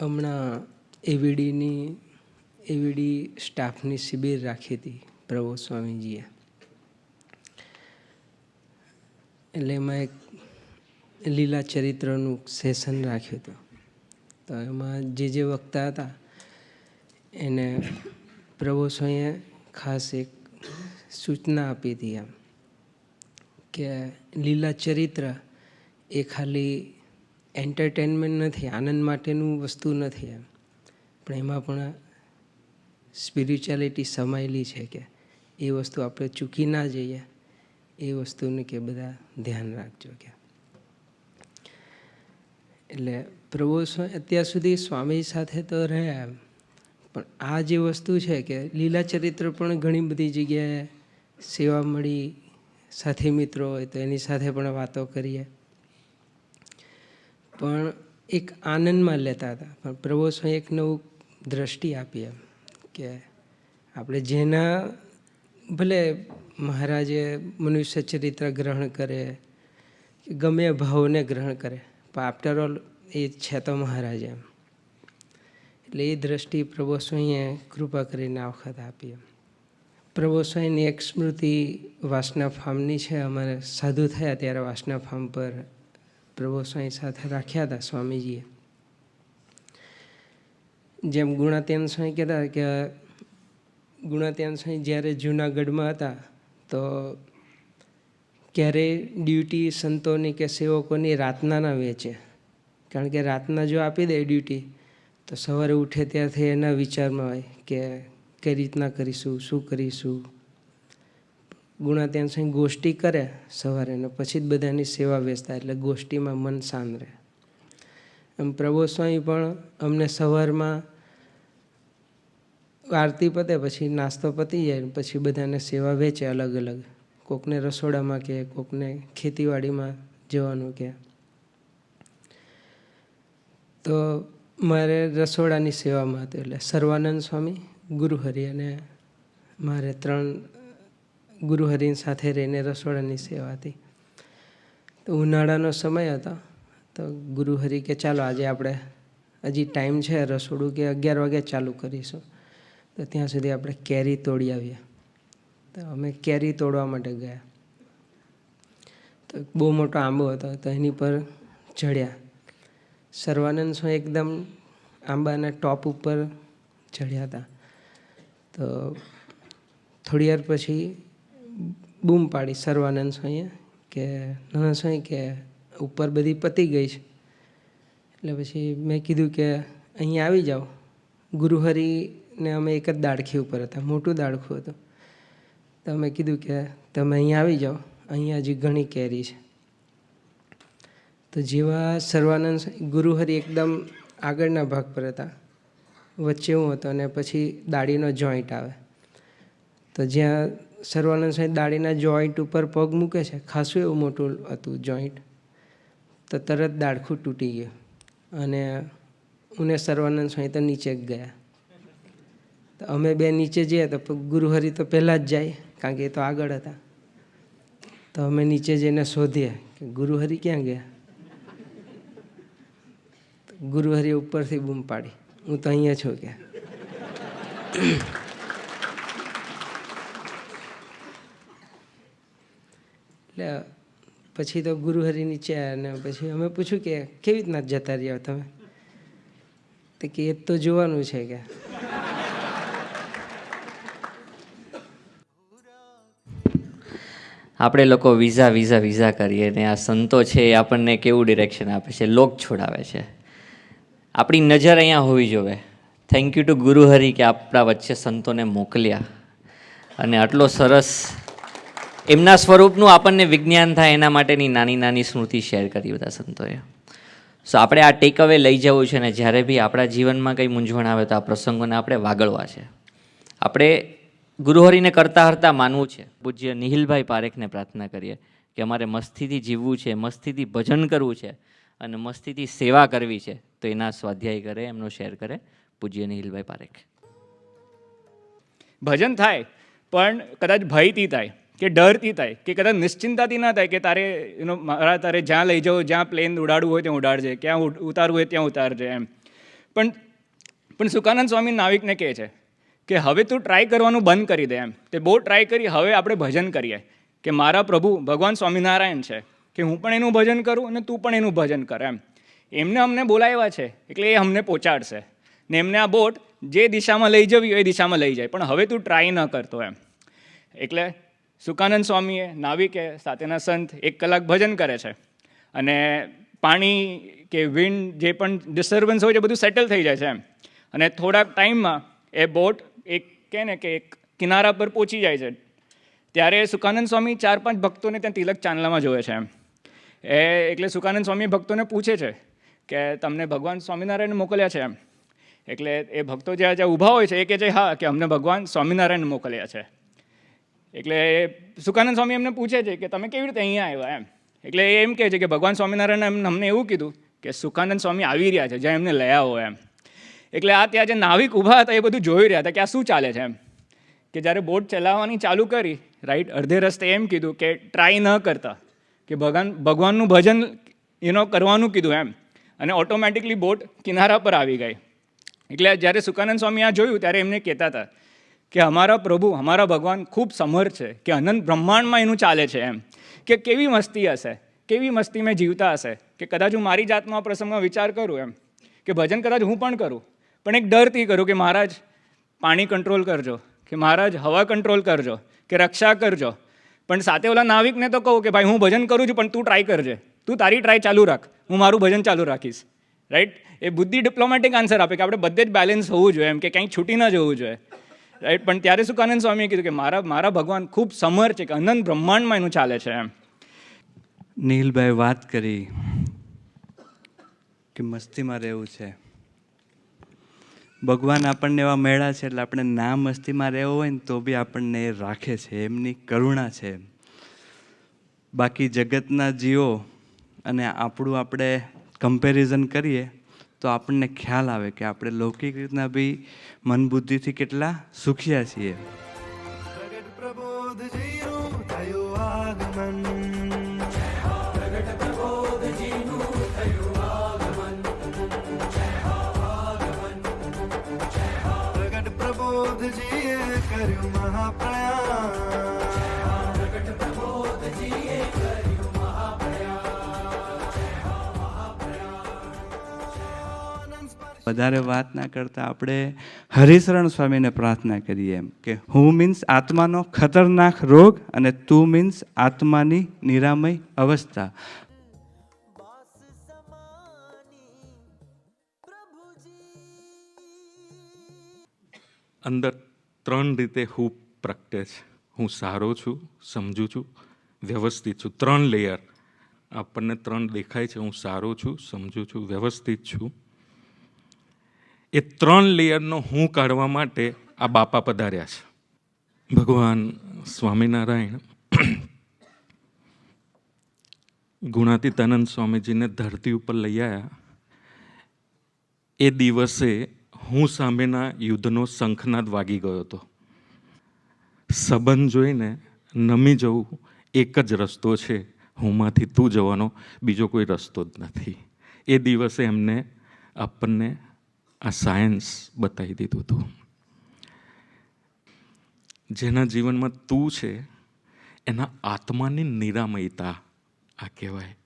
હમણાં એવીડીની એવીડી સ્ટાફની શિબિર રાખી હતી પ્રભુ સ્વામીજીએ. એટલે એમાં એક લીલા ચરિત્રનું સેશન રાખ્યું હતું. તો એમાં જે જે વક્તા હતા, એને પ્રભુ સ્વામીએ ખાસ એક સૂચના આપી હતી એમ કે લીલા ચરિત્ર એ ખાલી એન્ટરટેનમેન્ટ નથી, આનંદ માટેનું વસ્તુ નથી એમ. પણ એમાં પણ સ્પિરિચ્યુઆલિટી સમાયેલી છે કે એ વસ્તુ આપણે ચૂકી ના જઈએ, એ વસ્તુને કે બધા ધ્યાન રાખજો કે. એટલે પ્રભુ અત્યાર સુધી સ્વામી સાથે તો રહ્યા એમ. પણ આ જે વસ્તુ છે કે લીલા ચરિત્ર પણ ઘણી બધી જગ્યાએ સેવા મળી, સાથી મિત્રો હોય તો એની સાથે પણ વાતો કરીએ. પણ એક આનંદમાં લેતા હતા. પણ પ્રભુ સ્વામી એક નવું દ્રષ્ટિ આપી એમ કે આપણે જેના ભલે મહારાજે મનુષ્ય ચરિત્ર ગ્રહણ કરે ગમે ભાવને ગ્રહણ કરે, પણ આફ્ટર ઓલ એ છે તો મહારાજ એમ. એટલે એ દ્રષ્ટિ પ્રભુ સ્વામીએ કૃપા કરીને આ વખત આપી એમ. પ્રભુ સ્વામીની એક સ્મૃતિ વાસના ફાર્મની છે. અમારે સાધુ થયા ત્યારે વાસના ફાર્મ પર પ્રભુ સ્વામી સાથે રાખ્યા હતા સ્વામીજીએ. જેમ ગુણાત્યાન સ્વામી કહેતા કે ગુણાત્યાન સ્વામી જ્યારે જૂનાગઢમાં હતા, તો ક્યારેય ડ્યુટી સંતોની કે સેવકોની રાતના ના વેચે. કારણ કે રાતના જો આપી દે ડ્યુટી, તો સવારે ઉઠે ત્યારથી એના વિચારમાં હોય કે કઈ રીતના કરીશું, શું કરીશું ગુણાત્યાન સ્વામી ગોષ્ઠી કરે સવારે ને પછી જ બધાની સેવા વેચતા એટલે ગોષ્ઠીમાં મન શાંત રહે. એમ પ્રભુ સ્વામી પણ અમને સવારમાં આરતી પતે, પછી નાસ્તો પતી જાય પછી બધાને સેવા વેચે અલગ અલગ. કોકને રસોડામાં કે, કોકને ખેતીવાડીમાં જવાનું કે. તો મારે રસોડાની સેવામાં હતું એટલે સર્વાનંદ સ્વામી, ગુરુહરિ અને મારે ત્રણ ગુરુહરિની સાથે રહીને રસોડાની સેવા હતી. તો ઉનાળાનો સમય હતો. તો ગુરુહરિ કે, ચાલો, આજે આપણે હજી ટાઈમ છે રસોડું કે અગિયાર વાગે ચાલુ કરીશું. તો ત્યાં સુધી આપણે કેરી તોડી આવીએ. તો અમે કેરી તોડવા માટે ગયા. તો બહુ મોટો આંબો હતો તો એની પર ચડ્યા. સર્વાનંદ સ્વામી એકદમ આંબાના ટોપ ઉપર ચડ્યા હતા. તો થોડી વાર પછી બૂમ પાડી સર્વાનંદ સ્વાઈએ કે નાના સ્વાઈ, કે ઉપર બધી પતી ગઈ છે. એટલે પછી મેં કીધું કે અહીંયા આવી જાઓ. ગુરુહરિને અમે એક જ દાડખી ઉપર હતા, મોટું દાડખું હતું. તો અમે કીધું કે, તમે અહીંયા આવી જાઓ અહીંયા હજી ઘણી કેરી છે. તો જેવા સર્વાનંદ ગુરુહરિ એકદમ આગળના ભાગ પર હતા. વચ્ચે હું હતો અને પછી દાઢીનો જોઈન્ટ આવે. તો જ્યાં સર્વાનંદ સ્વામી દાઢીના જોઈન્ટ ઉપર પગ મૂકે છે. ખાસું એવું મોટું હતું જોઈન્ટ તો તરત દાડખું તૂટી ગયું. અને હું સર્વાનંદ સ્વામી તો નીચે ગયા. તો અમે બે નીચે જઈએ તો ગુરુહરિ તો પહેલાં જ જાય, કારણ કે એ તો આગળ હતા. તો અમે નીચે જઈને શોધીએ કે ગુરુહરિ ક્યાં ગયા? ગુરુહરિ ઉપરથી બૂમ પાડી. હું તો અહીંયા છું કે. એટલે પછી તો ગુરુહરિ નીચે અને પછી અમે પૂછ્યું કે કેવી રીતના જતા રહ્યા તમે? તો કે એ તો જોવાનું છે કે. આપણે લોકો વિઝા વિઝા વિઝા કરીએ ને આ સંતો છે એ આપણને કેવું ડિરેક્શન આપે છે? લોક છોડાવે છે. આપણી નજર અહીંયા હોવી જોઈએ થેન્ક યુ ટુ ગુરુહરિ કે આપણા વચ્ચે સંતોને મોકલ્યા. અને આટલો સરસ એમના સ્વરૂપનું આપણને વિજ્ઞાન થાય, એના માટેની નાની નાની સ્મૃતિ શેર કરી બધા સંતોએ. સો આપણે આ ટેક અવે લઈ જવું છે ને જ્યારે બી આપણા જીવનમાં કંઈ મૂંઝવણ આવે તો આ પ્રસંગોને આપણે વાગળવા છે. આપણે ગુરુહરિને કરતા હરતા માનવું છે. પૂજ્ય નિહિલભાઈ પારેખને પ્રાર્થના કરીએ કે અમારે મસ્તીથી જીવવું છે, મસ્તીથી ભજન કરવું છે અને મસ્તીથી સેવા કરવી છે. તો એના સ્વાધ્યાય કરે, એમનો શેર કરે પૂજ્ય નિહિલભાઈ પારેખ. ભજન થાય, પણ કદાચ ભયથી થાય. કે ડરથી થાય, કે કદાચ નિશ્ચિંતાથી ના થાય કે તારે એનો મારા તારે જ્યાં લઈ જાઓ જ્યાં પ્લેન ઉડાડવું હોય ત્યાં ઉડાડજે, ક્યાં ઉતારવું હોય ત્યાં ઉતારજે એમ. પણ પણ સુકાનંદ સ્વામી નાવિકને કહે છે કે હવે તું ટ્રાય કરવાનું બંધ કરી દે એમ. તે બહુ ટ્રાય કરી, હવે આપણે ભજન કરીએ. કે મારા પ્રભુ ભગવાન સ્વામિનારાયણ છે, કે હું પણ એનું ભજન કરું અને તું પણ એનું ભજન કર એમ. એમને અમને બોલાવ્યા છે, એટલે એ અમને પહોંચાડશે. ને એમને આ બોટ જે દિશામાં લઈ જવી એ દિશામાં લઈ જાય, પણ હવે તું ટ્રાય ન કરતો એમ. એટલે સુકાનંદ સ્વામીએ નાવિકે સાથેના સંત એક કલાક ભજન કરે છે. અને પાણી કે વિન્ડ જે પણ ડિસ્ટર્બન્સ હોય છે બધું સેટલ થઈ જાય છે એમ. અને થોડાક ટાઈમમાં એ બોટ એક કહે ને કે એક કિનારા પર પહોંચી જાય છે. ત્યારે સુકાનંદ સ્વામી ચાર પાંચ ભક્તોને ત્યાં તિલક ચાંદલામાં જોવે છે એમ. એ એટલે સુકાનંદ સ્વામી ભક્તોને પૂછે છે કે તમને ભગવાન સ્વામિનારાયણ મોકલ્યા છે? એમ. એટલે એ ભક્તો જ્યાં જ્યાં ઊભા હોય છે, એ કહે છે, હા, કે અમને ભગવાન સ્વામિનારાયણ મોકલ્યા છે. એટલે સુકાનંદ સ્વામી એમને પૂછે છે કે તમે કેવી રીતે અહીંયા આવ્યા એમ. એટલે એ એમ કહે છે કે ભગવાન સ્વામિનારાયણ એમ અમને એવું કીધું કે સુકાનંદ સ્વામી આવી રહ્યા છે, જ્યાં એમને લઈ આવો એમ. એટલે આ ત્યાં જે નાવિક ઊભા હતા એ બધું જોઈ રહ્યા હતા કે આ શું ચાલે છે એમ. કે જ્યારે બોટ ચલાવવાની ચાલુ કરી રાઈટ અડધે રસ્તે એમ કીધું કે ટ્રાય ન કરતા, કે ભગવાન, ભગવાનનું ભજન એનો કરવાનું કીધું એમ. અને ઓટોમેટિકલી બોટ કિનારા પર આવી ગઈ. એટલે જ્યારે સુકાનંદ સ્વામી આ જોયું, ત્યારે એમને કહેતા હતા કે અમારા પ્રભુ, અમારા ભગવાન ખૂબ સમર છે, કે અનંત બ્રહ્માંડમાં એનું ચાલે છે એમ. કે કેવી મસ્તી હશે, કેવી મસ્તી મેં જીવતા હશે, કે કદાચ હું મારી જાતમાં પ્રસંગમાં વિચાર કરું એમ. કે ભજન કદાચ હું પણ કરું, પણ એક ડરથી કરું કે મહારાજ, પાણી કંટ્રોલ કરજો, કે મહારાજ, હવા કંટ્રોલ કરજો, કે રક્ષા કરજો. પણ સાથે ઓલા નાવિકને તો કહું કે ભાઈ, હું ભજન કરું છું, પણ તું ટ્રાય કરજે. તું તારી ટ્રાય ચાલુ રાખ. હું મારું ભજન ચાલુ રાખીશ. રાઈટ એ બુદ્ધિ ડિપ્લોમેટિક આન્સર આપે કે આપણે બધે જ બેલેન્સ હોવું જોઈએ એમ, કે ક્યાંય છૂટી ન જવું જોઈએ. રાઈટ પણ ત્યારે સુકાનંદ સ્વામીએ કીધું કે મારા મારા ભગવાન ખૂબ સમર છે કે અનંત બ્રહ્માંડમાં એનું ચાલે છે એમ. નીલભાઈ વાત કરી કે મસ્તીમાં રહેવું છે. ભગવાન આપણને એવા મેળા છે એટલે આપણે ના મસ્તીમાં રહેવું હોય ને તો બી આપણને એ રાખે છે, એમની કરુણા છે. બાકી જગતના જીવો અને આપણું આપણે કમ્પેરિઝન કરીએ તો આપણને ખ્યાલ આવે કે આપણે લૌકિક રીતના બી મન બુદ્ધિથી કેટલા સુખિયા છીએ. વધારે વાત ના કરતા આપણે હરિશરણ સ્વામીને પ્રાર્થના કરીએ એમ કે હું મીન્સ આત્માનો ખતરનાક રોગ અને તું મીન્સ આત્માની નિરામય અવસ્થા. અંદર ત્રણ રીતે હું પ્રગટે છે. હું સારો છું, સમજુ છું, વ્યવસ્થિત છું. ત્રણ લેયર આપણને ત્રણ દેખાય છે. હું સારો છું, સમજુ છું, વ્યવસ્થિત છું. એ ત્રણ લેયરનો હું કાઢવા માટે આ બાપા પધાર્યા છે. ભગવાન સ્વામિનારાયણ ગુણાતીતાનંદ સ્વામીજીને ધરતી ઉપર લઈ આવ્યા એ દિવસે હું સામેના યુદ્ધનો શંખનાદ વાગી ગયો હતો. સંબંધ જોઈને નમી જવું એક જ રસ્તો છે. હુંમાંથી તું જવાનો બીજો કોઈ રસ્તો જ નથી. એ દિવસે એમને આપણને આ સાયન્સ બતાવી દીધું હતું. જેના જીવનમાં તું છે, એના આત્માની નિરામયતા, આ કહેવાય.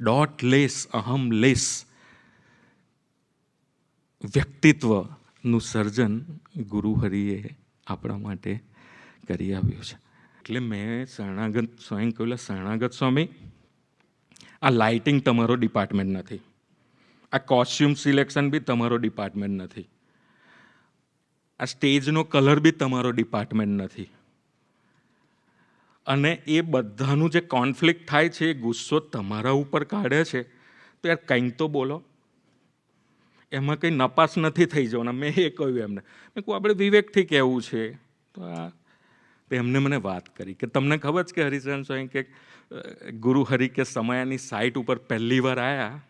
ડોટ લેસ અહમ લેસ વ્યક્તિત્વનું સર્જન ગુરુ હરિએ આપણા માટે કરી આવ્યું છે. એટલે મેં શરણાગત, સ્વયં કહ્યું શરણાગત સ્વામી, આ લાઇટિંગ તમારો ડિપાર્ટમેન્ટ નથી. આ કોસ્ચ્યુમ સિલેક્શન બી તમારો ડિપાર્ટમેન્ટ નથી. આ સ્ટેજનો કલર બી તમારો ડિપાર્ટમેન્ટ નથી. અને એ બધાનું જે કોન્ફ્લિક્ટ થાય છે, એ ગુસ્સો તમારા ઉપર કાઢે છે, તો યાર કંઈક તો બોલો. એમાં કંઈ નપાસ નથી થઈ જવાના. મેં એ કહ્યું એમને. મેં કહું આપણે વિવેકથી કહેવું છે. તો આ તો એમને મને વાત કરી કે તમને ખબર છે કે હરિચરણ સ્વામી કે ગુરુ હરિ કે સમયાની સાઇટ ઉપર પહેલી વાર આવ્યા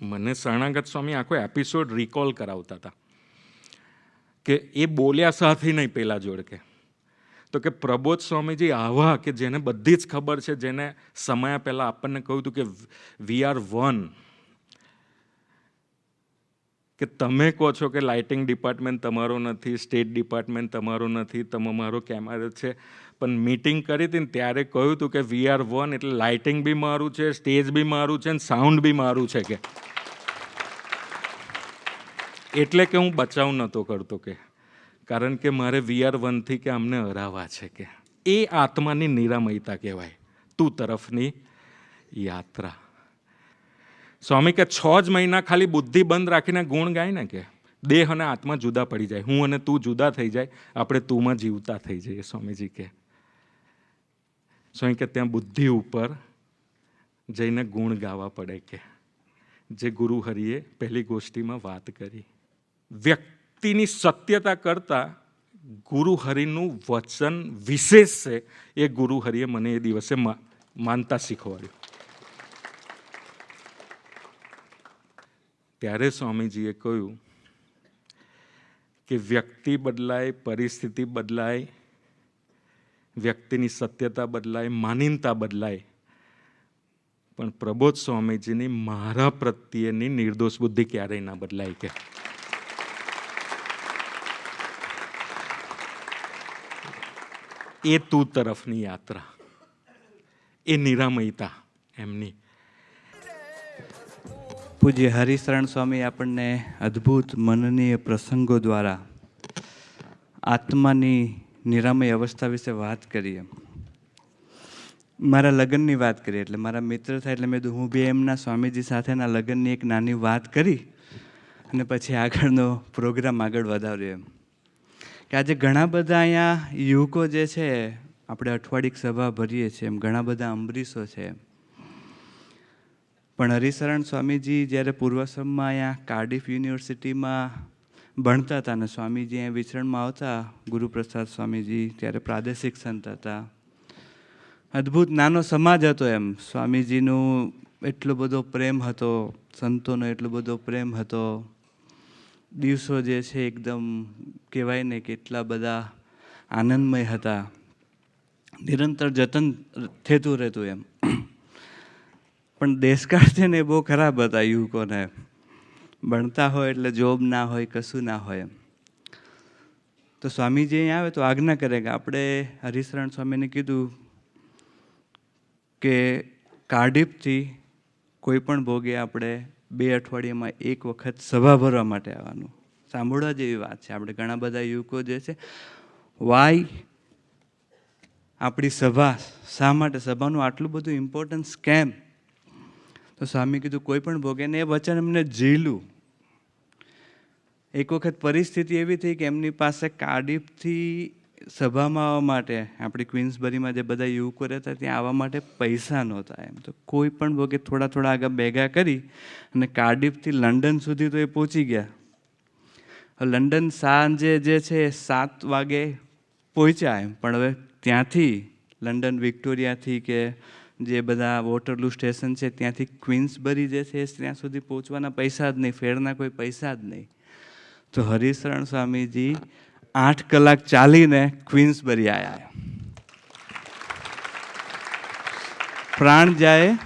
મને શરણાગત સ્વામી આખો એપિસોડ રિકોલ કરાવતા હતા કે એ બોલ્યા સાથે નહીં પહેલાં જોડે કે તો કે પ્રબોધ સ્વામીજી આવા કે જેને બધી જ ખબર છે, જેને સમયા પહેલાં આપણને કહ્યું હતું કે વી આર વન. કે તમે કહો છો કે લાઇટિંગ ડિપાર્ટમેન્ટ તમારો નથી સ્ટેટ ડિપાર્ટમેન્ટ તમારો નથી, તમે મારો કેમેરા છે? પણ મીટિંગ કરી હતી ને ત્યારે કહ્યું હતું કે વી આર વન એટલે લાઇટિંગ બી મારું છે સ્ટેજ બી મારું છે ને સાઉન્ડ બી મારું છે કે. એટલે કે હું બચાવ નહોતો કરતો કે. કારણ કે મારે વી આર વનથી કે અમને હરાવા છે કે. એ આત્માની નિરામયતા કહેવાય. તું તરફની યાત્રા. સ્વામી કે છ જ મહિના ખાલી બુદ્ધિ બંધ રાખીને ગુણ ગાય ને કે? દેહ અને આત્મા જુદા પડી જાય. હું અને તું જુદા થઈ જાય. આપણે તુંમાં જીવતા થઈ જઈએ, સ્વામીજી કે. સ્વામી કે ત્યાં બુદ્ધિ ઉપર જઈને ગુણ ગાવા પડે કે. જે ગુરુ હરિએ પહેલી ગોષ્ઠીમાં વાત કરી. વ્યક્તિની સત્યતા કરતાં ગુરુ હરિનું વચન વિશેષ છે. એ ગુરુ હરિએ મને એ દિવસે માનતા શીખવાડ્યું. ત્યારે સ્વામીજીએ કહ્યું કે વ્યક્તિ બદલાય, પરિસ્થિતિ બદલાય, વ્યક્તિની સત્યતા બદલાય, માનીનતા બદલાય. પણ પ્રબોધ સ્વામીજીની મારા પ્રત્યેની નિર્દોષ બુદ્ધિ ક્યારેય ના બદલાય કે. એ તું તરફની યાત્રા. એ નિરામયતા એમની. પૂજ્ય હરિશરણ સ્વામી આપણને અદ્ભુત મનનીય પ્રસંગો દ્વારા આત્માની નિરામય અવસ્થા વિશે વાત કરીએ. મારા લગ્નની વાત કરી એટલે મારા મિત્ર થાય એટલે મેં હું બી એમના સ્વામીજી સાથેના લગ્નની એક નાની વાત કરી અને પછી આગળનો પ્રોગ્રામ આગળ વધાર્યો એમ. કે આજે ઘણા બધા અહીંયા યુવકો જે છે, આપણે અઠવાડિક સભા ભરીએ છીએ એમ, ઘણા બધા અંબરીશો છે પણ હરિશરણ સ્વામીજી જ્યારે પૂર્વાશ્રમમાં અહીંયા કાર્ડિફ યુનિવર્સિટીમાં ભણતા હતા અને સ્વામીજી અહીંયા વિચરણમાં આવતા, ગુરુપ્રસાદ સ્વામીજી ત્યારે પ્રાદેશિક સંત હતા. અદ્ભુત નાનો સમાજ હતો એમ. સ્વામીજીનું એટલો બધો પ્રેમ હતો, સંતોનો એટલો બધો પ્રેમ હતો. દિવસો જે છે એકદમ કહેવાય ને કે એટલા બધા આનંદમય હતા. નિરંતર જતન થતું રહેતું એમ. પણ દેશકાળ છે ને બહુ ખરાબ હતા યુવકોને. ભણતા હોય એટલે જોબ ના હોય, કશું ના હોય તો સ્વામીજી અહીં આવે તો આજ્ઞા કરે કે આપણે હરિશરણ સ્વામીને કીધું કે કાર્ડિફથી કોઈ પણ ભોગે આપણે બે અઠવાડિયામાં એક વખત સભા ભરવા માટે આવવાનું. સાંભળવા જેવી વાત છે. આપણે ઘણા બધા યુવકો જે છે, વાય, આપણી સભા, શા માટે સભાનું આટલું બધું ઇમ્પોર્ટન્સ કેમ? તો સ્વામી કીધું, કોઈ પણ ભોગે ને એ વચન એમને ઝીલું. એક વખત પરિસ્થિતિ એવી થઈ કે એમની પાસે કાર્ડિફથી સભામાં આવવા માટે, આપણી ક્વીન્સબરીમાં જે બધા યુવકો રહેતા ત્યાં આવવા માટે પૈસા નહોતા એમ. તો કોઈ પણ ભોગે થોડા થોડા આગળ ભેગા કરી અને કાર્ડિફથી લંડન સુધી તો એ પહોંચી ગયા. લંડન સાંજે જે છે સાત વાગે પહોંચ્યા એમ. પણ હવે ત્યાંથી લંડન વિક્ટોરિયાથી કે જે બધા વોટરલુ સ્ટેશન છે, ત્યાંથી ક્વીન્સબરી જે છે, ત્યાં સુધી પહોંચવાના પૈસા જ નહીં, ફેરના કોઈ પૈસા જ નહીં. તો હરિશરણ સ્વામીજી આઠ કલાક ચાલીને ક્વીન્સબરી આવ્યા પ્રાણ જાય,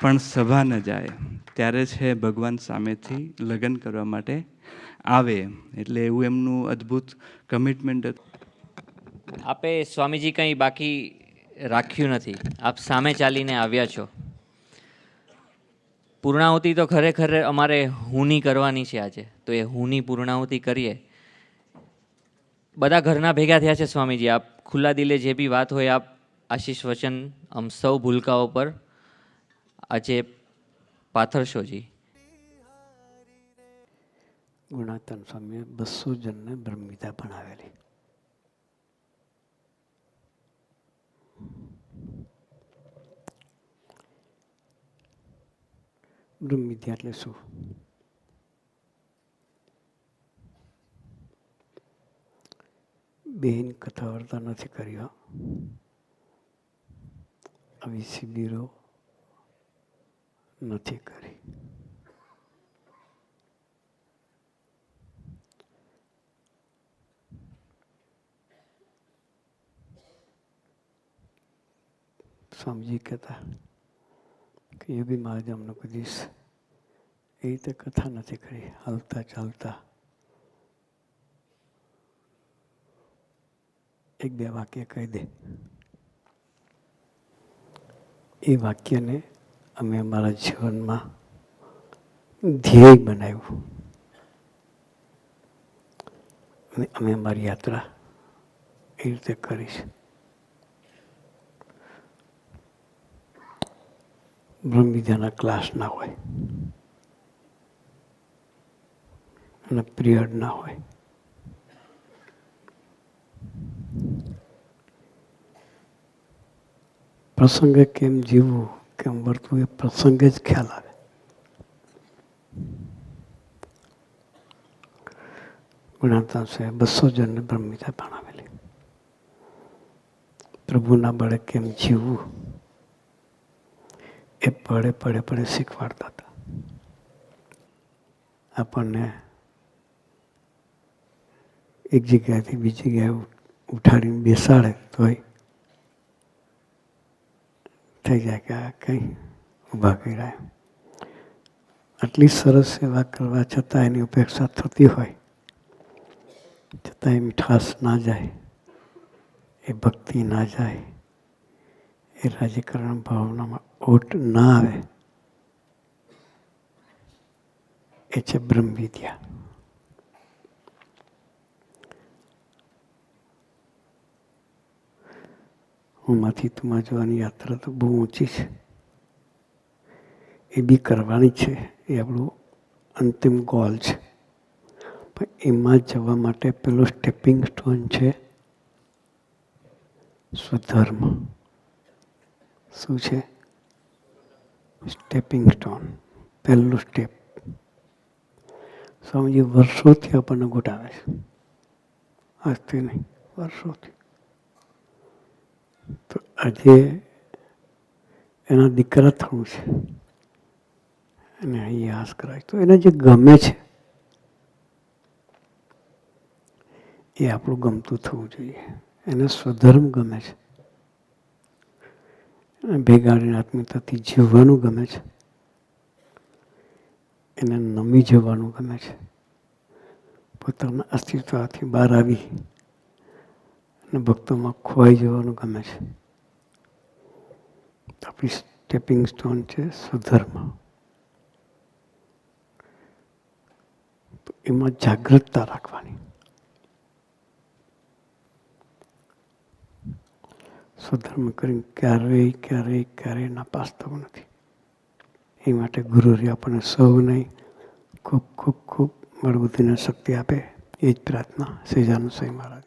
પણ સભા ન જાય. ત્યારે છે ભગવાન સામેથી લગ્ન કરવા માટે આવે. એટલે એવું એમનું અદ્ભુત કમિટમેન્ટ આપે સ્વામીજી કંઈ બાકી રાખ્યું નથી. આપ સામે ચાલીને આવ્યા છો. પૂર્ણાહુતિ તો ખરેખર અમારે હુની કરવાની છે આજે. તો એ હુની પૂર્ણાહુતિ કરીએ. બધા ઘરના ભેગા થયા છે સ્વામીજી. આપ ખુલ્લા દિલે જે બી વાત હોય, આપ આશીષ વચન આમ સૌ ભૂલકાઓ પર આજે પાથરશોજી ગુણાતન સ્વામીએ બસો જણને બ્રહ્મગીતા ભણાવેલી. બ્રહ્મવિદ્યા એટલે શું? બેન કથા વાર્તા નથી કર્યા આવી શિબિરો નથી કરી. સ્વામીજી કહેતા કે બી મહારાજ અમને કોઈ દિવસ એ રીતે કથા નથી કરી, હાલતા ચાલતા. એક બે વાક્ય કહી દે. એ વાક્યને અમે અમારા જીવનમાં ધ્યેય બનાવ્યું. અને અમે અમારી યાત્રા એ રીતે કરી છે બ્રહ્મવિદ્યાના ક્લાસ ના હોય. અને પિરિયડ ના હોય. પ્રસંગે કેમ જીવવું, કેમ વર્તવું, એ પ્રસંગે જ ખ્યાલ આવે. ગુણાતા છે બસો જણને બ્રહ્મિતા ભણાવેલી. પ્રભુના બળે કેમ જીવવું? એ પડે પડે પડે શીખવાડતા હતા આપણને એક જગ્યાએથી બીજી જગ્યાએ ઉઠાડીને બેસાડે તોય થઈ જાય કે આ કંઈ ઊભા કર્યા. આટલી સરસ સેવા કરવા છતાં એની ઉપેક્ષા થતી હોય, છતાં એ મીઠાશ ના જાય, એ ભક્તિ ના જાય એ રાજ્યકરણ ભાવનામાં ઓટ ના આવે. એ છે બ્રહ્મ વિદ્યા હુંમાંથી તુમાં જવાની યાત્રા તો બહુ ઊંચી છે. એ બી કરવાની છે. એ આપણું અંતિમ ગોલ છે. પણ એમાં જવા માટે પેલો સ્ટેપિંગ સ્ટોન છે. સ્વધર્મ. શું છે? સ્ટેપિંગ સ્ટોન પહેલું સ્ટેપ સ્વામીજી વર્ષોથી આપણને ગોટાવે છે. આજથી નહીં, વર્ષોથી. તો આજે એના દીકરા થવું છે. અને અહીં યાસ કરાય. તો એને જે ગમે છે, એ આપણું ગમતું થવું જોઈએ. એને સ્વધર્મ ગમે છે. ભેગાડીને આત્મીયતાથી જીવવાનું ગમે છે. એને નમી જવાનું ગમે છે. પોતાના અસ્તિત્વથી બહાર આવી અને ભક્તોમાં ખોવાઈ જવાનું ગમે છે. આપણી સ્ટેપિંગ સ્ટોન છે સ્વધર્મ. એમાં જાગૃતતા રાખવાની. સ્વધર્મ કરીને ક્યારેય ક્યારેય ક્યારેય નાપાસ નથી. એ માટે ગુરુ આપણને સૌને ખૂબ ખૂબ ખૂબ બળબુદ્ધિને શક્તિ આપે. એ જ પ્રાર્થના શ્રીજાનુ સ્વામી મહારાજ